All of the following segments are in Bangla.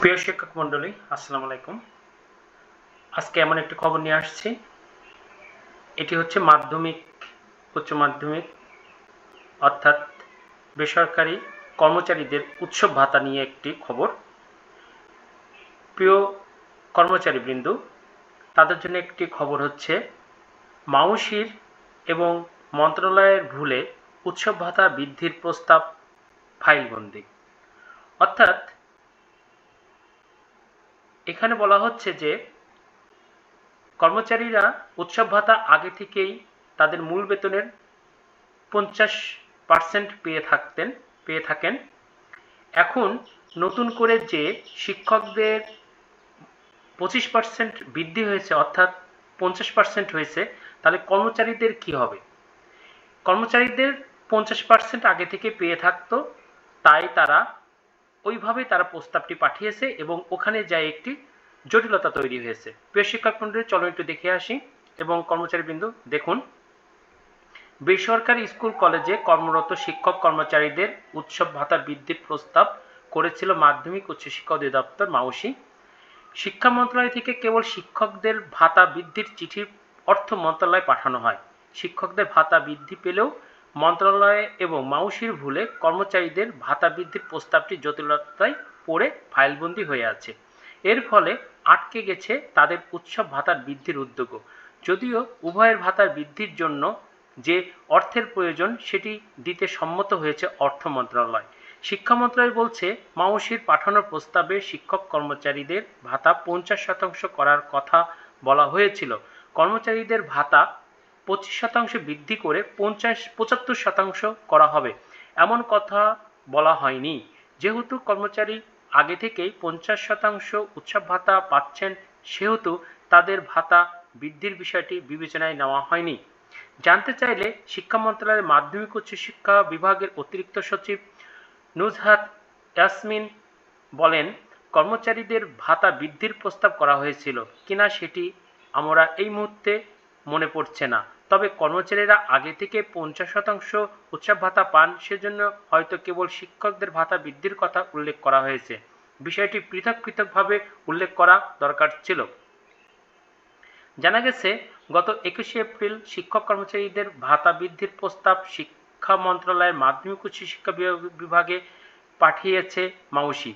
প্রিয় শিক্ষক মণ্ডলী, আসসালামু আলাইকুম। আজকে এমন একটি খবর নিয়ে আসছি। এটি হচ্ছে মাধ্যমিক, উচ্চ মাধ্যমিক, অর্থাৎ বেসরকারি কর্মচারীদের উৎসব ভাতা নিয়ে একটি খবর। প্রিয় কর্মচারীবৃন্দ, তাদের জন্য একটি খবর হচ্ছে, মাউসির এবং মন্ত্রণালয়ের ভুলে উৎসব ভাতা বৃদ্ধির প্রস্তাব ফাইলবন্দি। অর্থাৎ এখানে বলা হচ্ছে যে কর্মচারীরা উৎসব ভাতা আগে থেকেই তাদের মূল বেতনের পঞ্চাশ পার্সেন্ট পেয়ে থাকতেন, পেয়ে থাকেন। এখন নতুন করে যে শিক্ষকদের পঁচিশ পার্সেন্ট বৃদ্ধি হয়েছে, অর্থাৎ পঞ্চাশ পার্সেন্ট হয়েছে, তাহলে কর্মচারীদের কি হবে? কর্মচারীদের পঞ্চাশ পার্সেন্ট আগে থেকে পেয়ে থাকতো, তাই তারা ওইভাবে তারা প্রস্তাবটি পাঠিয়েছে এবং ওখানে যায় একটি জটিলতা তৈরি হয়েছে। প্রিয় শিক্ষক মন্ডলী চলো একটু দেখে আসি এবং কর্মচারীবৃন্দ দেখুন। বেসরকারি স্কুল কলেজে কর্মরত শিক্ষক কর্মচারীদের উৎসব ভাতা বৃদ্ধির প্রস্তাব করেছিল মাধ্যমিক উচ্চশিক্ষা অধিদপ্তর মাউসি। শিক্ষা মন্ত্রণালয় থেকে কেবল শিক্ষকদের ভাতা বৃদ্ধির চিঠি অর্থ মন্ত্রণালয়ে পাঠানো হয়। শিক্ষকদের ভাতা বৃদ্ধি পেলেও মন্ত্রণালয়ে এবং মাউসির ভুলে কর্মচারীদের ভাতা বৃদ্ধির প্রস্তাবটি জটিলতায় পড়ে ফাইলবন্দি হয়ে আছে। এর ফলে আটকে গেছে তাদের উৎসব ভাতার বৃদ্ধির উদ্যোগও যদিও উভয়ের ভাতার বৃদ্ধির জন্য যে অর্থের প্রয়োজন সেটি দিতে সম্মত হয়েছে অর্থ মন্ত্রণালয়। শিক্ষা মন্ত্রণালয় বলছে, মাউসির পাঠানোর প্রস্তাবে শিক্ষক কর্মচারীদের ভাতা পঞ্চাশ শতাংশ করার কথা বলা হয়েছিল। কর্মচারীদের ভাতা পঁচিশ শতাংশ বৃদ্ধি করে পঞ্চাশ, পঁচাত্তর শতাংশ করা হবে। এমন কথা বলা হয়নি। যেহেতু কর্মচারী আগে থেকেই পঞ্চাশ শতাংশ উৎসব ভাতা পাচ্ছেন, সেহেতু তাদের ভাতা বৃদ্ধির বিষয়টি বিবেচনায় নেওয়া হয়নি। জানতে চাইলে শিক্ষা মন্ত্রণালয়ের মাধ্যমিক উচ্চ শিক্ষা বিভাগের অতিরিক্ত সচিব নুজহাত ইয়াসমিন বলেন, কর্মচারীদের ভাতা বৃদ্ধির প্রস্তাব করা হয়েছিল। কিনা সেটি আমরা এই মুহূর্তে মনে পড়ছে না। তবে কর্মচারীরা আগে থেকে পঞ্চাশ শতাংশ উৎসব ভাতা পান, সেজন্য হয়তো কেবল শিক্ষকদের ভাতা বৃদ্ধির কথা উল্লেখ করা হয়েছে। বিষয়টি পৃথক পৃথকভাবে উল্লেখ করা দরকার ছিল। জানা গেছে, গত একুশে এপ্রিল শিক্ষক কর্মচারীদের ভাতা বৃদ্ধির প্রস্তাব শিক্ষা মন্ত্রণালয়ের মাধ্যমিক উচ্চ শিক্ষা বিভাগে পাঠিয়েছে মাউসি।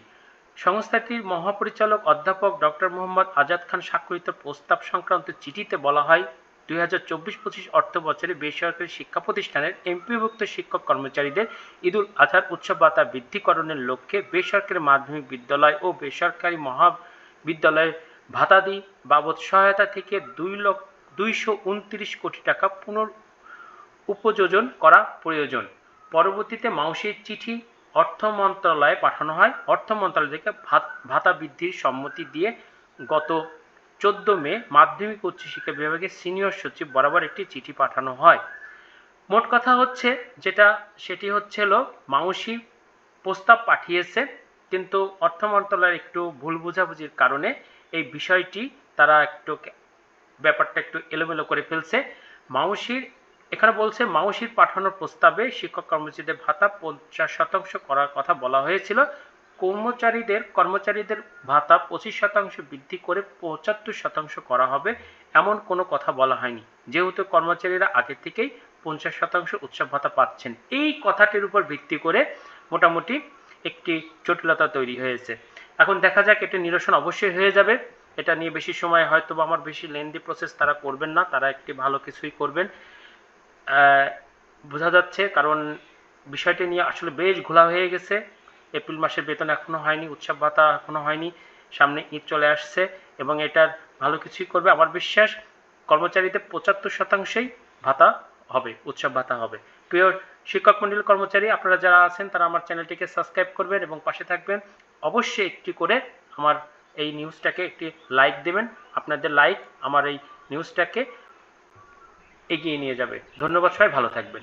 সংস্থাটির মহাপরিচালক অধ্যাপক ডক্টর মোহাম্মদ আজাদ খান স্বাক্ষরিত প্রস্তাব সংক্রান্ত চিঠিতে বলা হয় দুই হাজার চব্বিশ পঁচিশ অর্থ বছরে বেসরকারি শিক্ষা প্রতিষ্ঠানের এমপিভুক্ত শিক্ষক কর্মচারীদের ঈদুল আজহার উৎসব ভাতা বৃদ্ধিকরণের লক্ষ্যে বেসরকারি মাধ্যমিক বিদ্যালয় ও বেসরকারি মহাবিদ্যালয়ের ভাতাদি বাবদ সহায়তা থেকে দুই লক্ষ, দুইশো উনত্রিশ কোটি টাকা পুনর উপযোজন করা প্রয়োজন। পরবর্তীতে মাউসির চিঠি অর্থ মন্ত্রণালয়ে পাঠানো হয়। অর্থ মন্ত্রণালয় থেকে ভাতা বৃদ্ধির সম্মতি দিয়ে গত চোদ্দ মে মাধ্যমিক উচ্চশিক্ষা বিভাগের সিনিয়র সচিব বরাবর একটি চিঠি পাঠানো হয়। মোট কথা হচ্ছে যেটা, সেটি হচ্ছিল মাউসি প্রস্তাব পাঠিয়েছে, কিন্তু অর্থ মন্ত্রণালয়ের একটু ভুল বোঝাবুঝির কারণে এই বিষয়টি তারা একটু ব্যাপারটা একটু এলোমেলো করে ফেলছে। মাউসির, এখানে বলছে, মাউসির পাঠানোর প্রস্তাবে শিক্ষক কর্মচারীদের ভাতা পঞ্চাশ শতাংশ করার কথা বলা হয়েছিল। কর্মচারীদের কর্মচারীদের ভাতা পঁচিশ শতাংশ বৃদ্ধি করে পঁচাত্তর শতাংশ করা হবে এমন কোনো কথা বলা হয়নি। যেহেতু কর্মচারীরা আগে থেকেই পঞ্চাশ শতাংশ উৎসব ভাতা পাচ্ছেন। এই কথাটির উপর ভিত্তি করে মোটামুটি একটি জটিলতা তৈরি হয়েছে। এখন দেখা যাক, এটা নিরসন অবশ্যই হয়ে যাবে। এটা নিয়ে বেশি সময় হয়তো আমার বেশি লেন্দি প্রসেস তারা করবেন না, তারা একটি ভালো কিছুই করবেন। বোঝা যাচ্ছে কারণ বিষয়টি নিয়ে আসলে বেশ ঘোলা হয়ে গেছে। এপ্রিল মাসের বেতন এখনও হয়নি, উৎসব ভাতা এখনও হয়নি, সামনে ঈদ চলে আসছে এবং এটার ভালো কিছুই করবে। আমার বিশ্বাস, কর্মচারীদের পঁচাত্তর শতাংশই ভাতা হবে, উৎসব ভাতা হবে। প্রিয় শিক্ষক মন্ডল কর্মচারী, আপনারা যারা আছেন, তারা আমার চ্যানেলটিকে সাবস্ক্রাইব করবেন এবং পাশে থাকবেন। অবশ্যই একটি করে আমার এই নিউজটাকে একটি লাইক দেবেন। আপনাদের লাইক আমার এই নিউজটাকে এগিয়ে নিয়ে যাবে। ধন্যবাদ সবাই, ভালো থাকবেন।